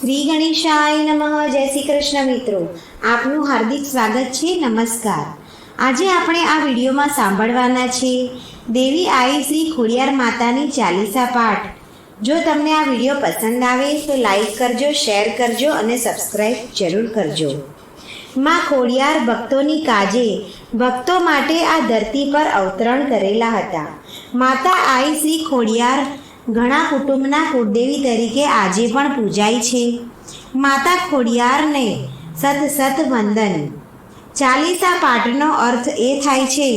શ્રી ગણેશાય નમઃ, જય શ્રી કૃષ્ણ મિત્રો. આપનું હાર્દિક સ્વાગત છે, નમસ્કાર. આજે આપણે આ વિડીયોમાં સાંભળવાના છે દેવી આઈ શ્રી ખોડિયાર માતાની ચાલીસા પાઠ. જો તમને આ વીડિયો પસંદ આવે તો લાઈક કરજો, શેર કરજો અને સબસ્ક્રાઈબ જરૂર કરજો. માં ખોડિયાર ભક્તોની કાજે ભક્તો માટે આ ધરતી પર અવતરણ કરેલા હતા. માતા આઈ શ્રી ખોડિયાર ઘણા કુટુંબના કુળદેવી તરીકે આજે પણ પૂજાય છે. માતા ખોડિયારને સત સત વંદન. ચાલીસા પાઠનો અર્થ એ થાય છે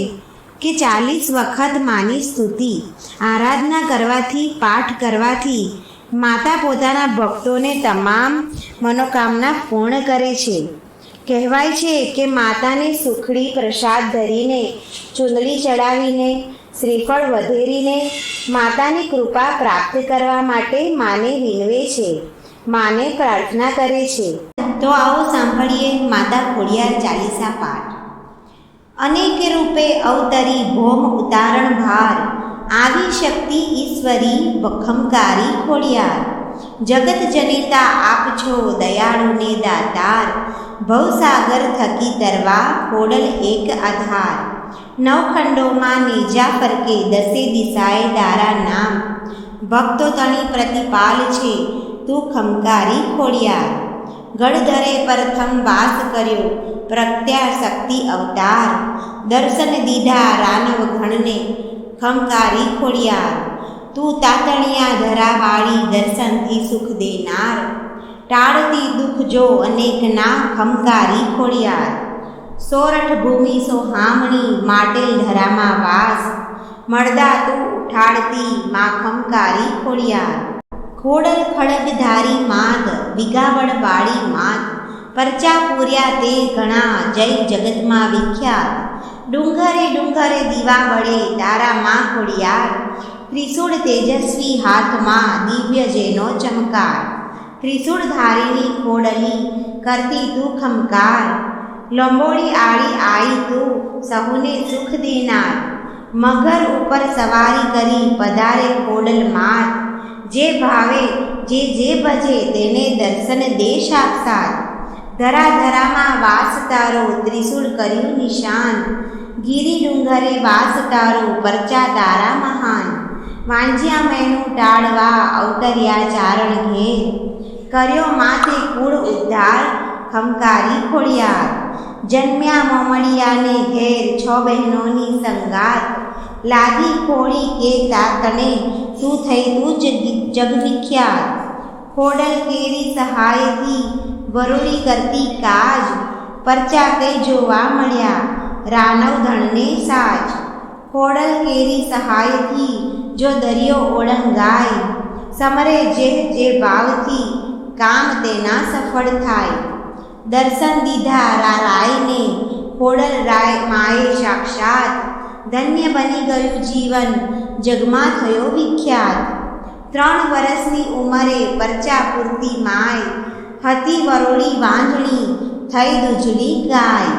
કે ચાલીસ વખત માની સ્તુતિ, આરાધના કરવાથી, પાઠ કરવાથી માતા પોતાના ભક્તોને તમામ મનોકામના પૂર્ણ કરે છે. કહેવાય છે કે માતાને સુખડી પ્રસાદ ધરીને ચૂંદડી ચડાવીને શ્રીફળ વધેરીને માતાની કૃપા પ્રાપ્ત કરવા માટે માને વિનવે છે, માને પ્રાર્થના કરે છે. તો આવો સાંભળીએ માતા ખોડિયાર ચાલીસા પાઠ. અનેક રૂપે અવતરી ભોમ ઉતારણ ભાર, આવી શક્તિ ઈશ્વરી વખમકારી ખોડિયાર. જગત જનિતા આપ છો દયાળુને દાતાર, ભવસાગર થકી તરવા ખોડલ એક આધાર. નવખંડોમાં નેજા ફરકે દસે દિશાએ દારા નામ. ભક્તો તણી પ્રતિપાલ છે, તું ખમકારી ખોડિયાર. ગળધરે પ્રથમ વાસ કર્યો પ્રત્યા શક્તિ અવતાર. દર્શન દીધા રાનવ ઘણને ખમકારી ખોડિયાર. તું તાતણિયા ધરાવાળી દર્શનથી સુખ દેનાર. ટાળતી દુઃખ જો અનેક ના ખમકારી ખોડિયાર. સોરઠ ભૂમિ સોહામણી માટેલ ધરામાં વાસ. મળદા તું ઉઠાડતી માખમકારી ખોડિયાર ખોડલ ખડગધારી માત વિગાવડ વાળી માત પરચા પૂર્યા તે ઘણા જય જગતમાં વિખ્યાત. ડુંગરે ડુંગરે દીવા વળે તારા માં ખોડિયાર ત્રિશૂળ તેજસ્વી હાથમાં દિવ્ય જેનો ચમકાર. ત્રિશુળ ધારીની ખોડલી કરતી તું ખમકાર. લંબોળી આળી આઈ તું, સહુને સુખ દેનાર. મગર ઉપર સવારી કરી પધારે ખોડલ માર. જે ભાવે, જે જે ભજે તેને દર્શન દે સાક્ષાત ધરા ધરામાં વાસ તારો ત્રિશૂળ કર્યું નિશાન. ગીરી ડુંગરે વાસ તારો પરચા તારા મહાન. વાંજ્યા મેનું ટાળવા અવતર્યા ચારણ ઘેર. કર્યો માથે કુળ ઉદ્ધાર ખમકારી ખોડિયાર. જન્મ્યા મોમડિયાને ઘેર છ બહેનોની સંગાત. લાદી ખોડી કે તાતણે તું થઈ તું જગ જગવિખ્યાત. ખોડલ કેરી સહાયથી વરોળી કરતી કાજ પરચા કઈ જોવા મળ્યા. રાનવ ધણને સાજ. ખોડલ કેરી સહાયથી જો દરિયો ઓળંગાય, સમરે જે જે ભાવથી કામ તેના સફળ થાય. દર્શન દીધા રાયને ખોડલ રાય માએ સાક્ષાત. ધન્ય બની ગયું જીવન. જગમાં થયો વિખ્યાત. ત્રણ વર્ષની ઉંમરે પરચા પૂરતી માય. હતી વરોળી વાંધણી થઈ દુજળી ગાય.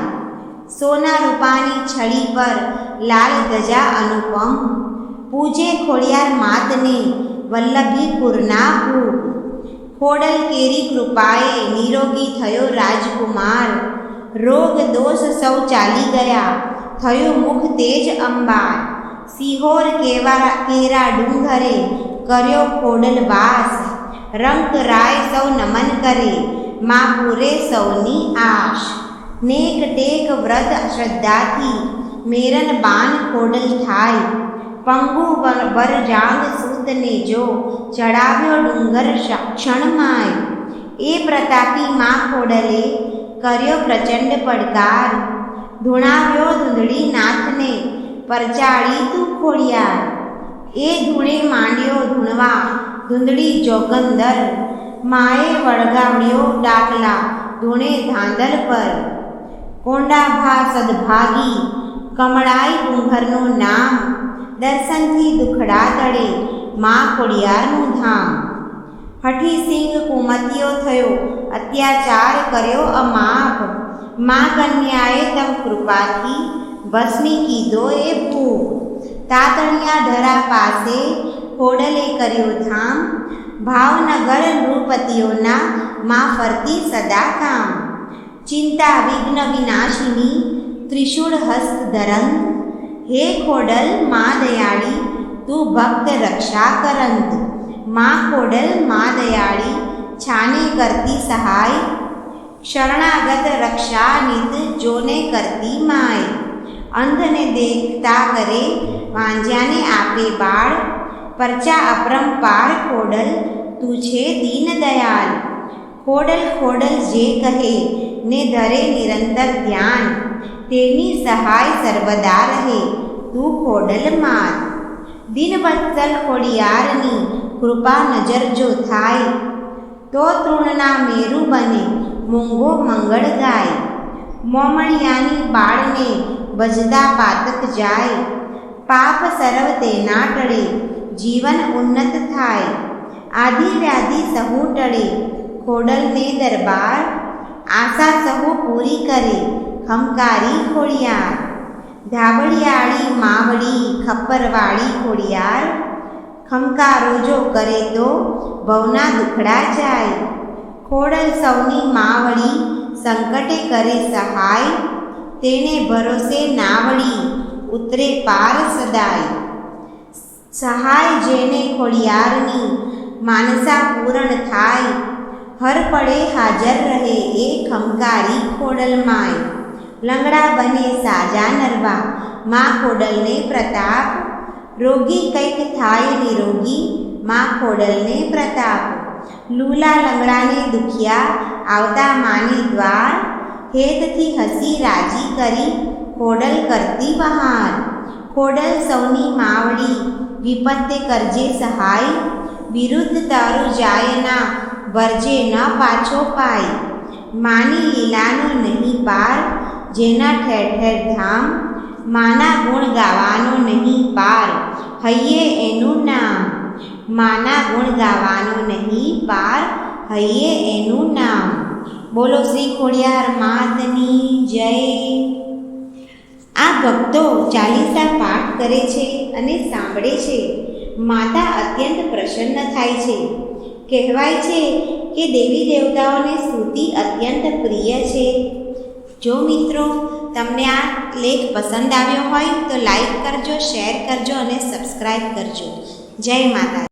સોના રૂપાની છડી પર લાલ ગજા અનુપમ. પૂજે ખોડિયાર માતને વલ્લભીપુરના ભૂપ ખોડલ કેરી કૃપાએ નિરોગી થયો રાજકુમાર. રોગ દોષ સૌ ચાલી ગયા. થયું મુખ તેજ અંબાર. સિહોર કેવા કેરા ડુંગરે કર્યો કોડલ વાસ. રંક રાય સૌ નમન કરે, મા પૂરે સૌની આશ. નેક ટેક વ્રત શ્રદ્ધાથી મેરન બાન કોડલ થાય. પંગુ વરજાંગ સૂતને જો ચડાવ્યો ડુંગર ક્ષણમાય. એ પ્રતાપી મા ખોડલે કર્યો પ્રચંડ પડકાર. ધૂણાવ્યો ધૂંધળી નાથને પરચાળી તું ખોડિયાર. એ ધૂણે માંડ્યો ધૂણવા, ધૂંધળી જોગંદર. માએ વળગાવ્યો ડાકલા, ધૂણે ધાંધલ પર. કોંડાભા સદભાગી, કમળાઈ ડુંગરનું નામ દર્શનથી દુખડા તળે મા ખોડિયારનું ધામ. હઠી સિંહ કુમતીઓ થયો અત્યાચાર કર્યો અમાપ. મા કન્યાએ તમ કૃપાથી ભસ્મી કીધો એ ભૂખ તાતણિયા ધરા પાસે ખોડલે કર્યો ધામ ભાવનગર નૃપતિઓના માં ફરતી સદા કામ. ચિંતા વિઘ્ન વિનાશિની ત્રિશુળ હસ્ત ધરંત હે ખોડલ, મા દયાળી, તું ભક્ત રક્ષા કરંત. મા ખોડલ, મા દયાળી, છાની કરતી સહાય. શરણાગત રક્ષા નિત જોને કરતી માય. અંધને દેખતા કરે વાંજ્યાને આપે બાળ. પરચા અપરંપાર ખોડલ, તું છે દીન દયાલ. ખોડલ ખોડલ જે કહે, ને ધરે નિરંતર ધ્યાન. તેની સહાય સર્વદા રહે. તું ખોડલ માત દિનવત્સલ ખોડિયારની કૃપા નજર જો થાય, તો તૃણના મેરુ બને, મૂંગો મંગળ ગાય. મોમણિયાની બાળને બજદા પાતક જાય. પાપ સર્વ તેના ટળે, જીવન ઉન્નત થાય. આધિ વ્યાધિ સહુ ટળે, ખોડલને દરબાર. આશા સહુ પૂરી કરે ખમકારી ખોડિયાર, ધાબળિયાળી માવડી ખપ્પરવાળી ખોડિયાર ખમકારો જો કરે તો ભવના દુખડા જાય. ખોડલ સૌની માવડી સંકટે કરે સહાય, તેને ભરોસે નાવડી ઉતરે પાર સદાય. સહાય જેને ખોડિયારની માનસા પૂરણ થાય, હર પડે હાજર રહે એ ખમકારી ખોડલ માય. લંગડા બને સાજા નરવા. મા ખોડલને પ્રતાપ. રોગી કંઈક થાય નિરોગી, માં ખોડલને પ્રતાપ. લૂલા લંગડાને દુખિયા, આવતા માની દ્વાર. હેતથી હસી રાજી કરી, ખોડલ કરતી બહાર ખોડલ સૌની માવડી, વિપત્તે કરજે સહાય. વિરુદ્ધ તારું જાયના વરજે ન પાછો પાય. માની લીલાનો નહીં પાર જેના ઠેર ઠેર ધામ માના ગુણ ગાવાનો નહીં પાર હૈયે એનું નામ. માના ગુણ ગાવાનો નહીં પાર હૈયે એનું નામ. બોલો શ્રી ખોડિયાર માતની જય. આ ભક્તો ચાલીસા પાઠ કરે છે અને સાંભળે છે. માતા અત્યંત પ્રસન્ન થાય છે. કહેવાય છે કે દેવી દેવતાઓને સ્તુતિ અત્યંત પ્રિય છે. જો મિત્રો તમને આ લેખ પસંદ આવ્યો હોય તો લાઈક કરજો શેર કરજો અને સબસ્ક્રાઈબ કરજો. જય માતા